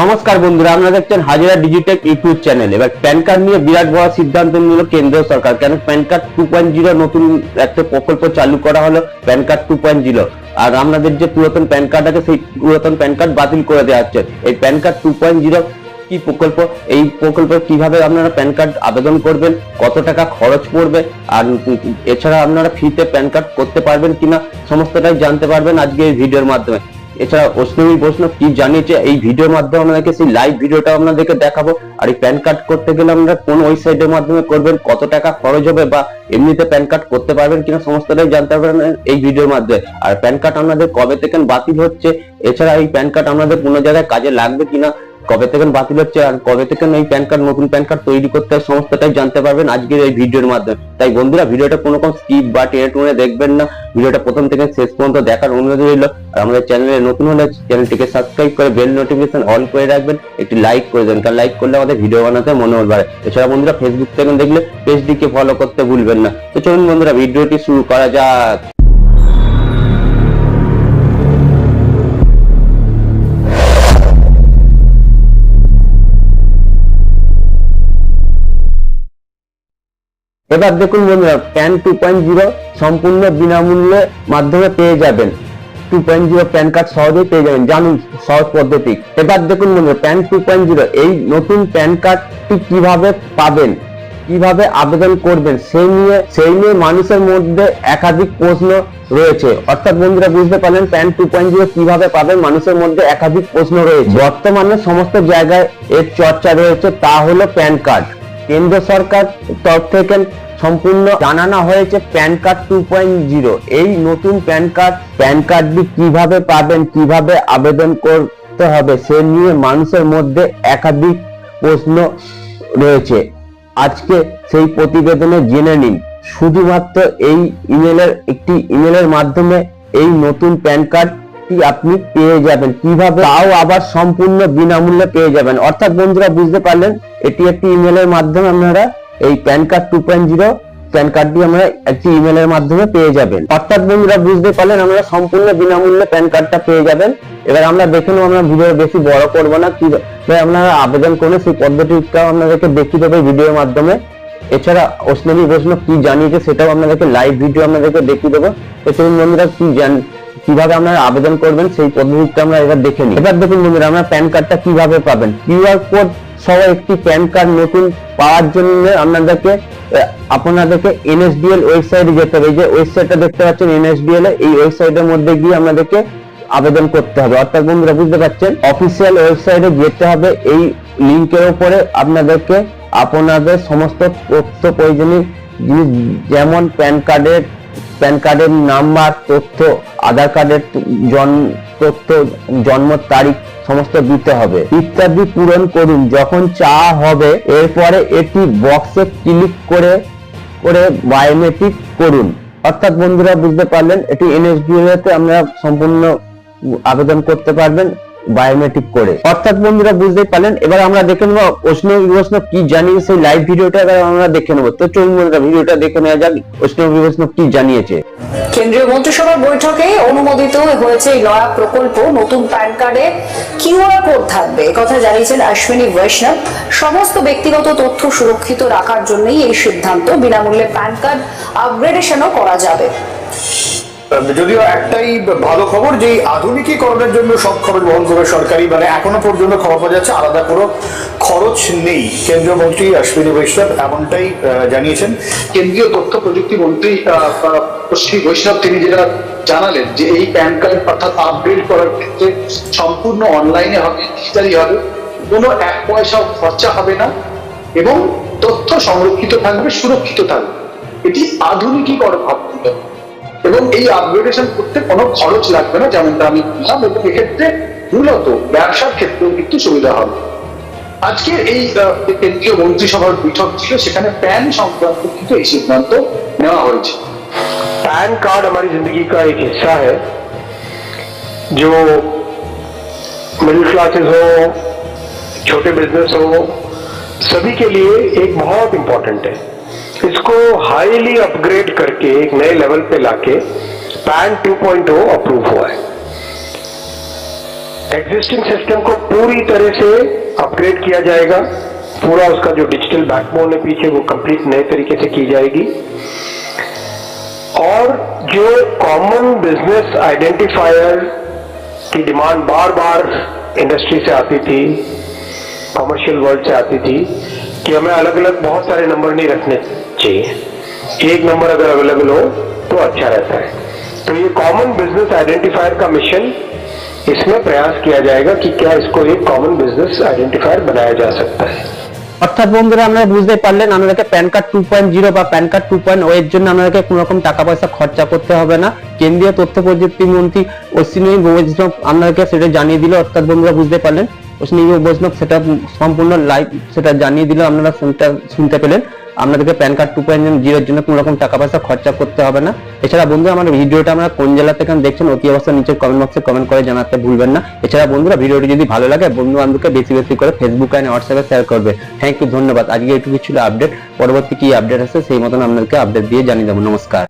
নমস্কার বন্ধুরা, আপনারা দেখছেন হাজিরা ডিজিটেক ইউটিউব চ্যানেল। এবার প্যান কার্ড নিয়ে বিরাট বড় সিদ্ধান্ত নিল কেন্দ্র সরকার। কেন PAN card two point zero নতুন একটা প্রকল্প চালু করা হলো PAN card two point zero? আর আপনাদের যে পুরাতন প্যান কার্ড আছে, সেই পুরাতন প্যান কার্ড বাতিল করে দেওয়া হচ্ছে। এই PAN card two point zero কি প্রকল্প? এই প্রকল্পে কীভাবে আপনারা প্যান কার্ড আবেদন করবেন? কত টাকা খরচ পড়বে? আর এছাড়া আপনারা ফ্রিতে প্যান কার্ড করতে পারবেন কিনা? সমস্তটাই জানতে পারবেন আজকে এই ভিডিওর মাধ্যমে। এছাড়া অশ্বিনী বৈষ্ণব কি জানিয়েছে এই ভিডিওর মাধ্যমে আপনাদেরকে সেই লাইভ ভিডিওটা আপনাদেরকে দেখাবো। আর এই প্যান কার্ড করতে গেলে আমরা কোন ওয়েবসাইটের মাধ্যমে করবেন, কত টাকা খরচ হবে বা এমনিতে প্যান কার্ড করতে পারবেন কিনা সমস্তটাই জানতে পারবেন এই ভিডিওর মাধ্যমে। আর প্যান কার্ড আপনাদের কবে থেকে বাতিল হচ্ছে, এছাড়া এই প্যান কার্ড আপনাদের কোনো জায়গায় কাজে লাগবে কিনা কবে থেকে বাতিল হচ্ছে আর কবে থেকে এই প্যান কার্ড, নতুন প্যান কার্ড তৈরি করতে হয়, সমস্তটাই জানতে পারবেন আজকের এই ভিডিওর মাধ্যমে। তাই বন্ধুরা, ভিডিওটা কোনো রকম স্কিপ বা টেনে টুনে দেখবেন না। ভিডিওটা প্রথম থেকে শেষ পর্যন্ত দেখার অনুরোধ রইল। আর আমাদের চ্যানেলে নতুন হলে চ্যানেলটিকে সাবস্ক্রাইব করে বেল নোটিফিকেশন অন করে রাখবেন। একটি লাইক করে দেবেন। কারণ লাইক করলে আমাদের ভিডিও বানাতে মনে মনোবল বাড়ে। এছাড়া বন্ধুরা ফেসবুক থেকে দেখলে পেজটিকে ফলো করতে ভুলবেন না। তো চলুন বন্ধুরা, ভিডিওটি শুরু করা যাক। এবার দেখুন বন্ধুরা প্যান টু পয়েন্ট জিরো সম্পূর্ণ বিনামূল্যে মাধ্যমে পেয়ে যাবেন। Two point zero PAN card সহজেই পেয়ে যাবেন, জানুন সহজ পদ্ধতি। এবার দেখুন বন্ধুরা প্যান টু পয়েন্ট জিরো এই নতুন প্যান কার্ডটি কীভাবে পাবেন, কীভাবে আবেদন করবেন সেই নিয়ে সেই নিয়ে মানুষের মধ্যে একাধিক প্রশ্ন রয়েছে। অর্থাৎ বন্ধুরা, বুঝতে পারলেন প্যান টু পয়েন্ট জিরো কীভাবে পাবেন, মানুষের মধ্যে একাধিক প্রশ্ন রয়েছে। বর্তমানে সমস্ত জায়গায় এর চর্চা রয়েছে, তা হলো প্যান কার্ড কেন্দ্র সরকার তরফ থেকে সম্পূর্ণ জানানো হয়েছে PAN card two point zero. এই নতুন প্যান কার্ড, প্যান কার্ডটি কীভাবে পাবেন, কীভাবে আবেদন করতে হবে, সে নিয়ে মানুষের মধ্যে একাধিক প্রশ্ন রয়েছে। আজকে সেই প্রতিবেদনে জেনে নিন। শুধুমাত্র এই ইমেলের, একটি ইমেলের মাধ্যমে এই নতুন প্যান কার্ড টি আপনি পেয়ে যাবেন? কীভাবে? তাও আবার সম্পূর্ণ বিনামূল্যে পেয়ে যাবেন। অর্থাৎ বন্ধুরা, বুঝতে পারলেন? এটি একটি ইমেলের মাধ্যমে আপনারা এই PAN card two point zero, PAN কার্ডটি আমরা একটি ইমেলের মাধ্যমে পেয়ে যাবেন। অর্থাৎ বন্ধুরা, বুঝতে পারলেন? আমরা সম্পূর্ণ বিনামূল্যে প্যান কার্ডটা পেয়ে যাবেন। এবার আমরা দেখে নেব, আমরা ভিডিও বেশি বড় করব না। কীভাবে আপনারা আবেদন করলে সেই পদ্ধতিটাও আপনাদেরকে দেখিয়ে দেবে ভিডিওর মাধ্যমে। এছাড়া অশ্বিনী বৈষ্ণব কি জানিয়েছে সেটাও আপনাদেরকে লাইভ ভিডিও আপনাদেরকে দেখিয়ে দেবো। চলুন বন্ধুরা, কি জান কীভাবে আপনারা আবেদন করবেন, সেই পদ্ধতিটা আমরা এবার দেখে নিই। এবার দেখুন বন্ধুরা, আমরা প্যান কার্ডটা কীভাবে পাবেন? কিউআর কোড সহ একটি প্যান কার্ড নতুন পাওয়ার জন্য আপনাদেরকে আপনাদেরকে এনএসডিএল ওয়েবসাইটে যেতে হবে। এই যে ওয়েবসাইটটা দেখতে পাচ্ছেন, এনএসডিএল এই ওয়েবসাইটের মধ্যে গিয়ে আপনাদেরকে আবেদন করতে হবে। অর্থাৎ বন্ধুরা, বুঝতে পারছেন? অফিসিয়াল ওয়েবসাইটে যেতে হবে, এই লিংকের উপরে আপনাদেরকে, আপনাদের সমস্ত তথ্য প্রয়োজনীয় জিনিস যেমন প্যান কার্ডের প্যান কার্ডের নাম্বার, তথ্য, আধার কার্ডের জন্ম তথ্য, জন্ম তারিখ সমস্ত দিতে হবে। ইত্যাদি পূরণ করুন। যখন চা হবে, এরপরে এটি বক্সে ক্লিক করে করে বায়োমেট্রিক করুন। অর্থাৎ বন্ধুরা, বুঝতে পারলেন, এটি এনএসডিএল তে আমরা সম্পূর্ণ আবেদন করতে পারবেন। বায়োমেট্রিক করে অর্থাৎ বন্ধুরা বুঝতেই পারলেন, এবার আমরা দেখে নেব বৈষ্ণব বৈষ্ণব কি জানিয়ে সেই লাইভ ভিডিওটা এবার আমরা দেখে নেব। তো চলুন বন্ধুরা, ভিডিওটা দেখে নেওয়া যাক বৈষ্ণব বৈষ্ণব কি জানিয়েছে। কেন্দ্রীয় মন্ত্রিসভার বৈঠকে অনুমোদিত হয়েছে এই নয়া প্রকল্প, নতুন প্যান কার্ডে কিউআর কোড থাকবে। কথা জানিয়েছেন অশ্বিনী বৈষ্ণব। সমস্ত ব্যক্তিগত তথ্য সুরক্ষিত রাখার জন্যই এই সিদ্ধান্ত। বিনামূল্যে প্যান কার্ড আপগ্রেডেশনও করা যাবে। যদিও একটাই ভালো খবর যে আধুনিকীকরণের জন্য সব খরচ বহন করবে সরকারি মানে এখনও পর্যন্ত খবর পাওয়া যাচ্ছে, আলাদা কোনো খরচ নেই। কেন্দ্রীয় মন্ত্রী অশ্বিনী বৈষ্ণব এমনটাই জানিয়েছেন। কেন্দ্রীয় তথ্য প্রযুক্তি মন্ত্রী অশ্বিনী বৈষ্ণব, তিনি যেটা জানালেন যে এই প্যান কার্ড অর্থাৎ আপগ্রেড করার ক্ষেত্রে সম্পূর্ণ অনলাইনে হবে ডিজিটালি হবে, কোনো এক পয়সাও খরচা হবে না এবং তথ্য সংরক্ষিত থাকবে, সুরক্ষিত থাকবে। এটি আধুনিকীকরণ হবে। এবং এই আপগ্রেডেশন করতে কোনো খরচ লাগবে না যেমনটা আমি বললাম এবং এক্ষেত্রে মূলত ব্যবসার ক্ষেত্রেও কিন্তু সুবিধা হবে আজকে এই আহ, কেন্দ্রীয় মন্ত্রিসভার বৈঠক ছিল সেখানে প্যান সংক্রান্ত কিন্তু এই সিদ্ধান্ত নেওয়া হয়েছে पैन कार्ड हमारी जिंदगी का एक हिस्सा है जो मिडिल क्लासेस हो छोटे बिजनेस हो सभी के लिए एक बहुत इंपॉर्टेंट है इसको हाईली अपग्रेड करके एक नए लेवल पे लाके पैन 2.0 अप्रूव हुआ है। एग्जिस्टिंग सिस्टम को पूरी तरह से अपग्रेड किया जाएगा। पूरा उसका जो डिजिटल बैकबोन है पीछे, वो कंप्लीट नए तरीके से की जाएगी। और जो कॉमन बिज़नेस आइडेंटिफायर की डिमांड बार बार इंडस्ट्री से आती थी कमर्शियल वर्ल्ड से आती थी, कि हमें अलग अलग बहुत सारे नंबर नहीं रखने। चाहिए एक नंबर अगर अवेलेबल हो तो अच्छा रहता है तो ये कॉमन बिजनेस आइडेंटिफायर का मिशन इसमें प्रयास किया जाएगा कि क्या इसको एक कॉमन बिजनेस आइडेंटिफायर बनाया जा सकता है অর্থাৎ বন্ধুরা আপনারা বুঝতে পারলেন আপনাদেরকে PAN card two point zero বা PAN card two point O এর জন্য আপনাদেরকে কোনো রকম টাকা পয়সা খরচা করতে হবে না কেন্দ্রীয় তথ্য প্রযুক্তি মন্ত্রী অশ্বিনী বৈষ্ণব আপনাদেরকে সেটা জানিয়ে দিল অর্থাৎ বন্ধুরা বুঝতে পারলেন অশ্বিনী বৈষ্ণব সেটা সম্পূর্ণ লাইভ সেটা জানিয়ে দিল আপনারা শুনতে শুনতে পেলেন আপনাদেরকে প্যান কার্ড টু পয়েন্ট জিরোর জন্য কোনো রকম টাকা পয়সা খরচা করতে হবে না। এছাড়া বন্ধু, আমার ভিডিওটা আমরা কোন জেলা থেকে দেখছেন, অতি অবশ্যই নিচে কমেন্ট বক্সে কমেন্ট করে জানাতে ভুলবেন না। এছাড়া বন্ধুরা, ভিডিওটি যদি ভালো লাগে বন্ধু বান্ধবকে বেশি বেশি করে ফেসবুক অ্যান্ড হোয়াটসঅ্যাপে শেয়ার করবে। থ্যাংক ইউ ধন্যবাদ। আজকে একটু কিছু আপডেট পরবর্তী কি আপডেট আছে, সেই মতন আপনাদেরকে আপডেট দিয়ে জানিয়ে দেবো। নমস্কার।